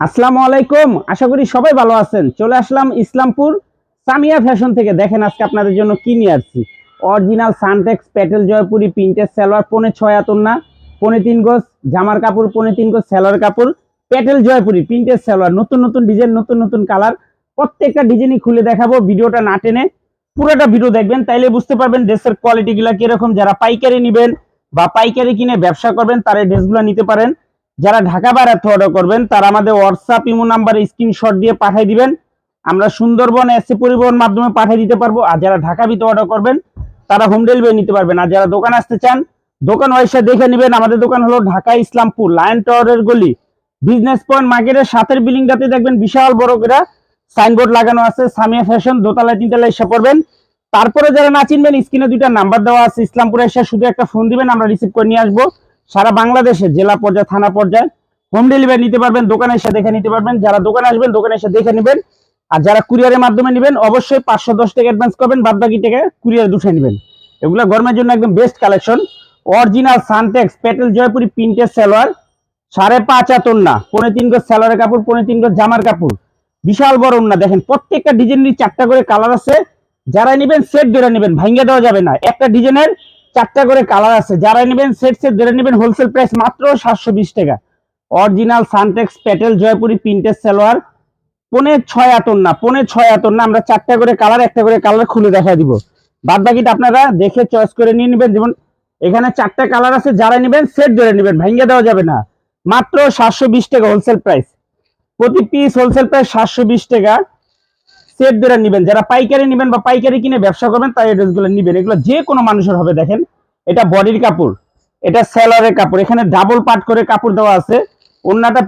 আসসালামু আলাইকুম। আশা করি সবাই ভালো আছেন। চলে আসলাম ইসলামপুর সামিয়া ফ্যাশন থেকে। দেখেন আজকে আপনাদের জন্য কি নিয়ে আসছি। অরিজিনাল সানটেক্স, প্যাটেল জয়পুরি প্রিন্টের সালোয়ার, পনে ছয় আতন্না পনে তিন গোজ, জামার কাপড়, পনে তিন গোজ, সালোয়ার কাপড়, প্যাটেল জয়পুরি প্রিন্টের সালোয়ার, নতুন নতুন ডিজাইন, নতুন নতুন কালার। প্রত্যেকটা ডিজাইনই খুলে দেখাবো, ভিডিওটা না টেনে। পুরোটা ভিডিও দেখবেন, তাইলে বুঝতে পারবেন ড্রেসের কোয়ালিটি গুলা কীরকম। যারা পাইকারি নেবেন বা পাইকারি কিনে ব্যবসা করবেন, তারা ড্রেসগুলো নিতে পারেন। যারা ঢাকা বাইরে অর্ডার করবেন, তারা আমাদের হোয়াটসঅ্যাপ ইমো নাম্বারে স্ক্রিনশট দিয়ে পাঠিয়ে দিবেন। আমরা সুন্দরবন এসে পরিবহন মাধ্যমে পাঠিয়ে দিতে পারব। আর যারা ঢাকা ভিতরে অর্ডার করবেন, তারা হোম ডেলিভারি নিতে পারবেন। আর যারা দোকান আসতে চান, দোকান ওয়াইসে দেখে নেবেন, আমাদের দোকান হলো ঢাকা ইসলামপুর লায়ন টাওয়ারের গলি। বিজনেস পয়েন্ট মার্কেটের সাথের বিল্ডিংটাতে দেখবেন বিশাল বড় করে সাইনবোর্ড লাগানো আছে। সামিয়া ফ্যাশন দোতলায়, তিনতলায় এসে পড়বেন। তারপরে যারা না চিনবেন স্ক্রিনে দুইটা নাম্বার দেওয়া আছে। ইসলামপুরে এসে শুধু একটা ফোন দিবেন, আমরা রিসিভ করে নিয়ে আসব। সারা বাংলাদেশে জেলা পর্যায়ে, থানা পর্যায়ে হোম ডেলিভারি নিতে পারবেন, দোকানে এসে দেখে নিতে পারবেন। যারা দোকানে আসবেন, দোকানে এসে দেখে নেবেন। আর যারা কুরিয়ারের মাধ্যমে নেবেন, অবশ্যই পাঁচশো দশ টাকা অ্যাডভান্স করবেন বাদ বাকি টাকা কুরিয়ারে দুঠে নেবেন। এগুলো গরমের জন্য একদম best collection original Suntex Patel Jaipuri প্রিন্টের সালোয়ার সাড়ে পাঁচ আতন না পনে তিন গজ সালোয়ারের কাপড় পনে তিন গজ জামার কাপড়। বিশাল বড় না দেখেন, প্রত্যেকটা ডিজাইনের চারটা করে কালার আছে। যারা নেবেন সেট ধরে নেবেন, ভাঙ্গে দেওয়া যাবে না। একটা ডিজাইনের চারটা করে কালার আছে। যারা নেবেন সেট সেট ধরে নেবেন হোলসেল প্রাইস মাত্র সাতশো বিশ টাকা। অরিজিনাল সানটেক্স প্যাটেল জয়পুরি প্রিন্টের সালোয়ার পনে ছয় আতন না, পনে ছয় আতন না, আমরা চারটা করে কালার, একটা করে কালার খুলে দেখা দিব। বাদ বাকিটা আপনারা দেখে চয়েস করে নিয়ে নেবেন। যেমন এখানে চারটা কালার আছে, যারা নেবেন সেট ধরে নেবেন ভাঙ্গে দেওয়া যাবে না। মাত্র সাতশো বিশ টাকা হোলসেল প্রাইস প্রতি পিস হোলসেল প্রাইস সাতশো বিশ টাকা। সেট ধরে নেবেন। যারা পাইকারি নেবেন বা পাইকারি কিনে ব্যবসা করবেন তাই ড্রেসগুলো নেবেন। এগুলো যে কোনো মানুষের হবে, দেখেন। এটা বডির কাপড়, এটা সেলারের কাপড়। এখানে ডাবল পাট করে কাপড় দেওয়া আছে।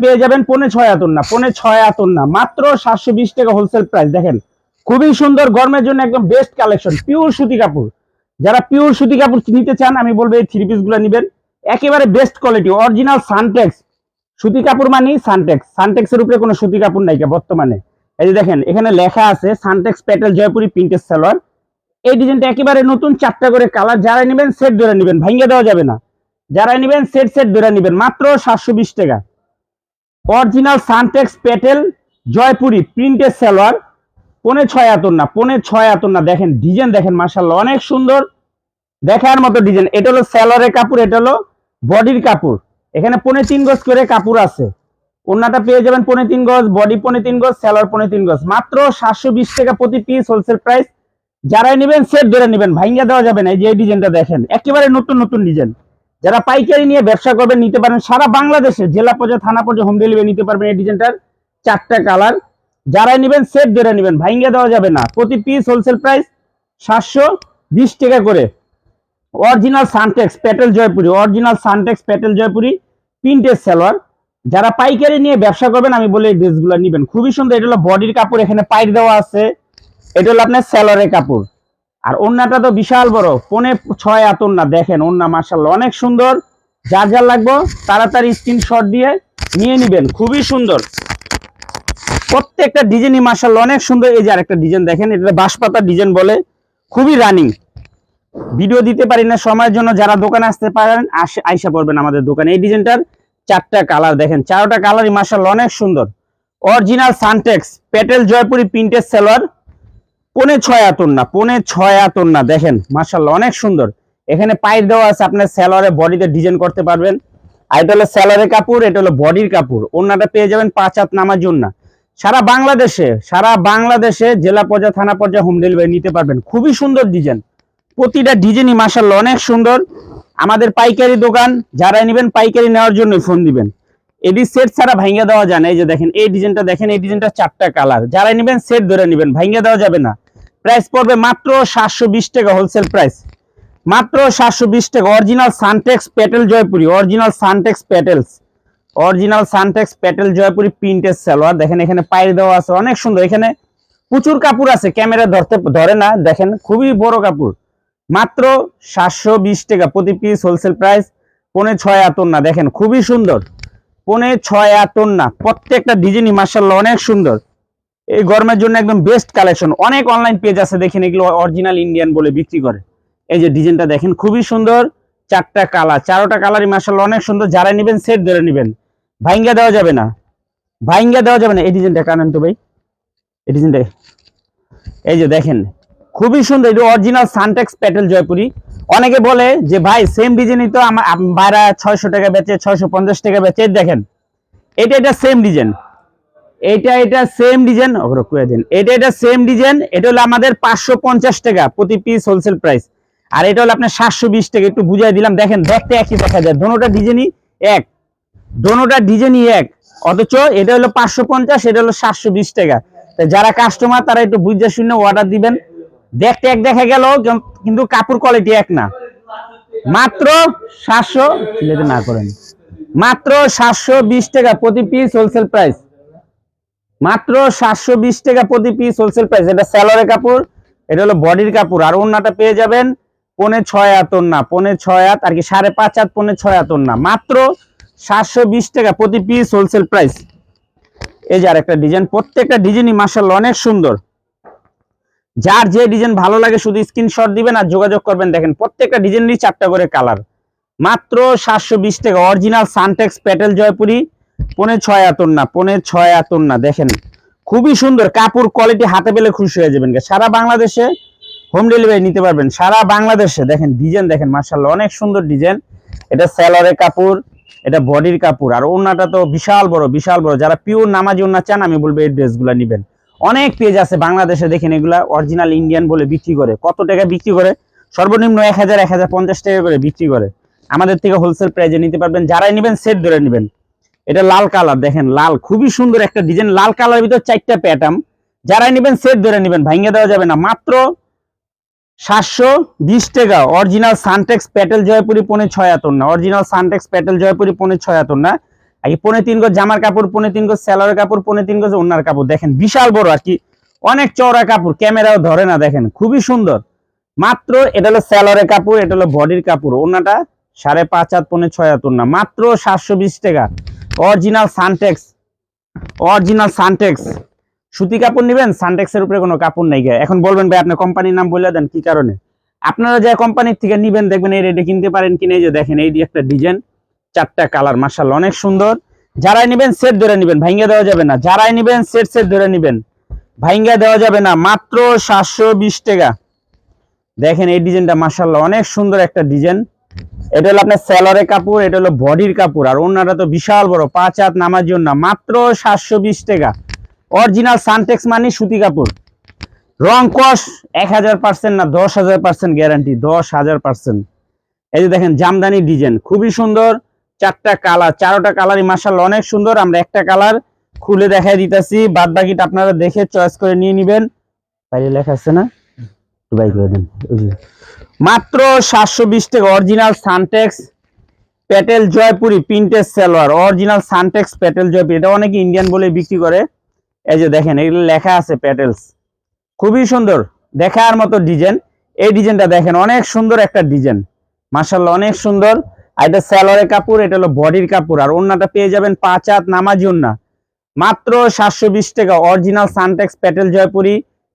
পেয়ে যাবেন ছয় না ছয় না, মাত্র সাতশো বিশ টাকা হোলসেল প্রাইস দেখেন। খুবই সুন্দর, গরমের জন্য একদম বেস্ট কালেকশন পিওর সুতি কাপড়। যারা পিওর সুতি কাপড় নিতে চান, আমি বলব এই থ্রি পিসগুলো নেবেন। একেবারে বেস্ট কোয়ালিটি অরিজিনাল সানটেক্স সুতি কাপড় মানেই সানটেক্স সানটেক্সের উপরে কোনো সুতি কাপড় নাই বর্তমানে। এই যে দেখেন, এখানে লেখা আছে সানটেক্স প্যাটেল জয়পুরি প্রিন্টের সালোয়ার এই ডিজাইনটা একেবারে নতুন, চারটা করে কালার যারা নেবেন সেট ধরে নেবেন, ভাঙ্গে দেওয়া যাবে না। যারা নেবেন সেট সেট ধরে নেবেন, মাত্র সাতশো বিশ টাকা। অরিজিনাল সানটেক্স প্যাটেল জয়পুরি প্রিন্টের সালোয়ার পনে ছয় আতন না, পনে ছয় আতন না, দেখেন ডিজাইন দেখেন মার্শাল্লাহ অনেক সুন্দর। দেখার মতো ডিজাইন এটা হলো স্যালোয়ারের কাপড়, এটা হলো বডির কাপড়। এখানে পনে তিন গজ করে কাপড় আছে। ওনাটা পেয়ে যাবেন পনে তিন গজ বডি পনে তিন গজ স্যালোয়ার পনে তিন গজ। মাত্র সাতশো বিশ টাকা প্রতি পিস হোলসেল প্রাইস যারাই নেবেন সেট ধরে নেবেন। ভাঙ্গা দেওয়া যাবে না। এই যে ডিজাইনটা দেখেন, একেবারে নতুন নতুন ডিজাইন যারা পাইকারি নিয়ে ব্যবসা করবেন, নিতে পারেন সারা বাংলাদেশে। জেলা পর্যায়ে, থানা পর্যায়ে হোম ডেলিভারি নিতে পারবেন এই ডিজাইনটার চারটা কালার যারাই নেবেন সেট ধরে নেবেন। ভাইঙ্গা দেওয়া যাবে না। প্রতি পিস হোলসেল প্রাইস সাতশো বিশ টাকা করে। Original Suntex Patel Jaipuri original Suntex Patel Jaipuri প্রিন্টের সালোয়ার যারা পাইকারি নিয়ে ব্যবসা করবেন, আমি বলে এই ড্রেসগুলো নেবেন। খুবই সুন্দর, এটা হলো বডির কাপড়, এখানে পাইপ দেওয়া আছে। এটা হলো আপনার স্যালোয়ারের কাপড়। আর ওন্নাটা তো বিশাল বড় পনে ছয় আতন না দেখেন ওন্না মার্শাল্লাহ অনেক সুন্দর। যার যার লাগবো, তাড়াতাড়ি স্ক্রিনশট দিয়ে নিয়ে নিবেন, খুবই সুন্দর। প্রত্যেকটা ডিজাইনই মার্শাল্লাহ অনেক সুন্দর। এই যে আরেকটা ডিজাইন দেখেন, এটা বাঁশপাতা ডিজাইন বলে, খুবই রানিং ভিডিও দিতে পারি না, সময়ের জন্য যারা দোকানে আসতে পারেন আইসা পড়বেন আমাদের দোকানে। এই ডিজাইনটার চারটা কালার দেখেন। চারটা কালারই মার্শাল্লাহ অনেক সুন্দর। অরিজিনাল সানটেক্স পেটেল জয়পুরি প্রিন্টের সেলোয়ার পনে ছয় আতন না, পনে ছয় আতন না, দেখেন মার্শাল্লাহ অনেক সুন্দর। এখানে পাইপ দেওয়া আছে, আপনার স্যালোয়ারে বডিতে ডিজাইন করতে পারবেন। আর এটা হলো স্যালোয়ারের কাপড়, এটা হলো বডির কাপড়। ওনাটা পেয়ে যাবেন পাঁচ হাত নামার জন্য। সারা বাংলাদেশে সারা বাংলাদেশে জেলা পর্যায়ে, থানা পর্যায়ে হোম ডেলিভারি নিতে পারবেন। খুবই সুন্দর ডিজাইন প্রতিটা ডিজাইনই মাসাল্লাহ অনেক সুন্দর। আমাদের পাইকারি দোকান যারা নেবেন পাইকারি নেওয়ার জন্য ফোন দিবেন। এডি সেট ছাড়া ভাঙ্গা দেওয়া যায় না। এই যে দেখেন, এই ডিজাইনটা দেখেন, এই ডিজাইনটা চারটা কালার যারা নেবেন সেট ধরে নেবেন ভাঙ্গা দেওয়া যাবে না। প্রাইস পড়বে মাত্র সাতশো বিশ টাকা হোলসেল প্রাইস মাত্র সাতশো বিশ টাকা। Original Suntex Patel Jaipuri original Suntex Patels original Suntex Patel Jaipuri প্রিন্টের সালোয়ার দেখেন, এখানে পায়ের দেওয়া আছে, অনেক সুন্দর। এখানে প্রচুর কাপড় আছে, ক্যামেরা ধরতে, ধরে না। দেখেন, খুবই বড় কাপড়। মাত্র সাতশো বিশ টাকা প্রতি পিস হোলসেল প্রাইস পনে ছয় আতন না। দেখেন, খুবই সুন্দর। পনে ছয় আতন না। প্রত্যেকটা ডিজাইনই মার্শাল্লাহ অনেক সুন্দর। এই গরমের জন্য একদম বেস্ট কালেকশন অনেক অনলাইন পেজ আছে, দেখেন, এগুলো অরিজিনাল ইন্ডিয়ান বলে বিক্রি করে। এই যে ডিজাইনটা দেখেন, খুবই সুন্দর। চারটা কালার চারোটা কালারই মার্শাল্লাহ অনেক সুন্দর। যারা নেবেন সেট ধরে নেবেন। ভাইঙ্গা দেওয়া যাবে না। ভাইঙ্গা দেওয়া যাবে না। এই ডিজাইনটা কানেন তো ভাই? এই ডিজাইনটা এই যে দেখেন খুবই সুন্দর, এটা অরিজিনাল সানটেক্স প্যাটেল জয়পুরি অনেকে বলে যে, ভাই সেম ডিজাইনই তো আমার বাইরা ছয়শো টাকা বেচে, ছয়শো পঞ্চাশ টাকা বেচে দেখেন, এটা এটা সেম ডিজাইন এটা এটা সেম ডিজাইন কুয়ে দিন, এটা এটা সেম ডিজাইন এটা হলো আমাদের পাঁচশো পঞ্চাশ টাকা প্রতি পিস হোলসেল প্রাইস আর এটা হলো আপনার সাতশো বিশ টাকা, একটু বুঝাই দিলাম, দেখেন, দেখতে একই দেখা যায়, দোনোটা ডিজাইনই এক, দোনোটা ডিজাইনই এক। অথচ এটা হলো পাঁচশো পঞ্চাশ, এটা হলো সাতশো বিশ টাকা। যারা কাস্টমার তারা একটু বুঝে শুনে অর্ডার দিবেন। দেখতে এক দেখা গেল কিন্তু কাপড় কোয়ালিটি এক না। মাত্র সাতশো সিলেটে না করেন। মাত্র সাতশো বিশ টাকা প্রতি পিস হোলসেল প্রাইস মাত্র সাতশো বিশ টাকা প্রতি পিস হোলসেল প্রাইস এটা স্যালোয়ারের কাপড়, এটা হলো বডির কাপড়। আর ওন্নাটা পেয়ে যাবেন পনে ছয় আতর না পনে ছয় হাত, আর কি সাড়ে পাঁচ হাত, পনে ছয় আতর না মাত্র সাতশো বিশ টাকা প্রতি পিস হোলসেল প্রাইস এই যে আর একটা ডিজাইন প্রত্যেকটা ডিজাইনই মার্শাল্লাহ অনেক সুন্দর। যার যে ডিজাইন ভালো লাগে শুধু স্ক্রিনশট দিবেন আর যোগাযোগ করবেন। দেখেন, প্রত্যেকটা ডিজাইনেরই চারটা করে কালার মাত্র সাতশো বিশ টাকা। অরিজিনাল সানটেক্স প্যাটেল জয়পুরি পনে ছয় আতর না, পনে ছয় আতর না, দেখেন। খুবই সুন্দর। কাপড় কোয়ালিটি হাতে পেলে খুশি হয়ে যাবেন সারা বাংলাদেশে হোম ডেলিভারি নিতে পারবেন। সারা বাংলাদেশে, দেখেন ডিজাইন দেখেন মার্শাল্লাহ অনেক সুন্দর ডিজাইন এটা স্যালোয়ারের কাপড়, এটা বডির কাপড়। আর ওনাটা তো বিশাল বড় বিশাল বড়। যারা পিওর নামাজি ওনা চান, আমি বলব এই ড্রেসগুলো নিবেন। অনেক পেজ আছে বাংলাদেশে, দেখেন এগুলা অরিজিনাল ইন্ডিয়ান বলে বিক্রি করে। কত টাকা বিক্রি করে? সর্বনিম্ন এক হাজার এক হাজার পঞ্চাশ টাকা করে বিক্রি করে। আমাদের থেকে হোলসেল প্রাইজে নিতে পারবেন, যারাই নেবেন সেট ধরে নেবেন। এটা লাল কালার দেখেন লাল, খুবই সুন্দর একটা ডিজাইন লাল কালার ভিতর চারটা প্যাটার্ন যারাই নেবেন সেট ধরে নেবেন, ভাঙিয়ে দেওয়া যাবে না। মাত্র সাতশো বিশ টাকা। অরিজিনাল সানটেক্স প্যাটেল জয়পুরি পনে ছয় আতর না। অরিজিনাল সানটেক্স প্যাটেল জয়পুরি পনে ছয় আতর না। কি পনে তিন গজ জামার কাপড় পনে তিন গজ স্যালোয়ার কাপড় পনে তিন গজ ওনার কাপড়, দেখেন বিশাল বড় আর কি। অনেক চওড়া কাপড়, ক্যামেরাও ধরে না, দেখেন, খুবই সুন্দর। মাত্র এটা হলো স্যালোয়ারের কাপড়, এটা হলো বডির কাপড়, ওনাটা সাড়ে পাঁচ হাত, পনে ছয় হাত না মাত্র সাতশো বিশ টাকা। অরিজিনাল সানটেক্স অরিজিনাল সানটেক্স সুতি কাপড় নেবেন সানটেক্সের উপরে কোনো কাপড় নেই। এখন বলবেন, ভাই, আপনি কোম্পানির নাম বলে দেন, কি কারণে? আপনারা যে কোম্পানির থেকে নিবেন, দেখবেন এই রেটে কিনতে পারেন কিনে, এই যে দেখেন, এই একটা ডিজাইন চারটা কালার মার্শাল অনেক সুন্দর। যারাই নেবেন সেট ধরে নেবেন, ভাইঙ্গা দেওয়া যাবে না। যারাই নেবেন সেট সেট ধরে নেবেন, ভাইঙ্গা দেওয়া যাবে না। মাত্র সাতশো বিশ টাকা। দেখেন এই ডিজাইনটা মার্শাল্লাহ অনেক সুন্দর একটা ডিজাইন। এটা হলো আপনার স্যালোয়ারের কাপড়, এটা হলো বডির কাপড়। আর অন্যটা তো বিশাল বড়, পাঁচ হাত নামার জন্য। মাত্র সাতশো বিশ টাকা। অরিজিনাল সানটেক্স মানে সুতি কাপড়। রং কস, এক হাজার পার্সেন্ট না, দশ হাজার পার্সেন্ট গ্যারান্টি দশ হাজার পার্সেন্ট এই যে দেখেন, জামদানি ডিজাইন, খুবই সুন্দর। চারটা কালার, চারোটা কালারই মার্শাল অনেক সুন্দর। আমরা একটা কালার খুলে দেখাই দিতেছি। বাদ বাকিটা আপনারা দেখে চয়েস করে নিয়ে নিবেন। বাইরে লেখা আছে না? মাত্র সাতশো বিশ টাকা original Suntex Patel Jaipuri printed salwar original Suntex Patel Jaipuri এটা অনেকে ইন্ডিয়ান বলে বিক্রি করে। এই যে দেখেন, এগুলো লেখা আছে প্যাটেলস খুবই সুন্দর। দেখার মতো ডিজাইন এই ডিজাইনটা দেখেন, অনেক সুন্দর একটা ডিজাইন মার্শাল্লাহ অনেক সুন্দর। আর এটা স্যালোয়ারের কাপড়, এটা হলো বডির কাপড়। আর ওন্নাটা পেয়ে যাবেন পাঁচ হাত নামাজি ওন্না মাত্র সাতশো বিশ টাকা original Suntex Patel Jaipuri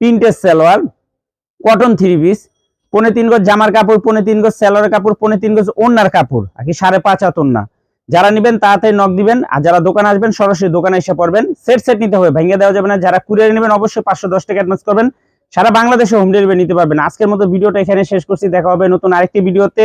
printed salwar cotton three piece পনে তিন গজ জামার কাপড়, পনে তিন গজ স্যালোয়ারের কাপড়, পনে তিন গজ ওন্নার কাপড়, আর কি সাড়ে পাঁচ হাত ওন্না যারা নেবেন তাড়াতাড়ি নক দিবেন, আর যারা দোকানে আসবেন, সরাসরি দোকানে এসে পড়বেন। সেট সেট নিতে হবে, ভেঙে দেওয়া যাবে না। যারা কুরিয়ার নেবেন, অবশ্যই পাঁচশো দশ টাকা অ্যাডভান্স করবেন। সারা বাংলাদেশে হোম ডেলিভারি নিতে পারবেন। আজকের মতো ভিডিওটা এখানে শেষ করছি। দেখা হবে নতুন আরেকটি ভিডিওতে।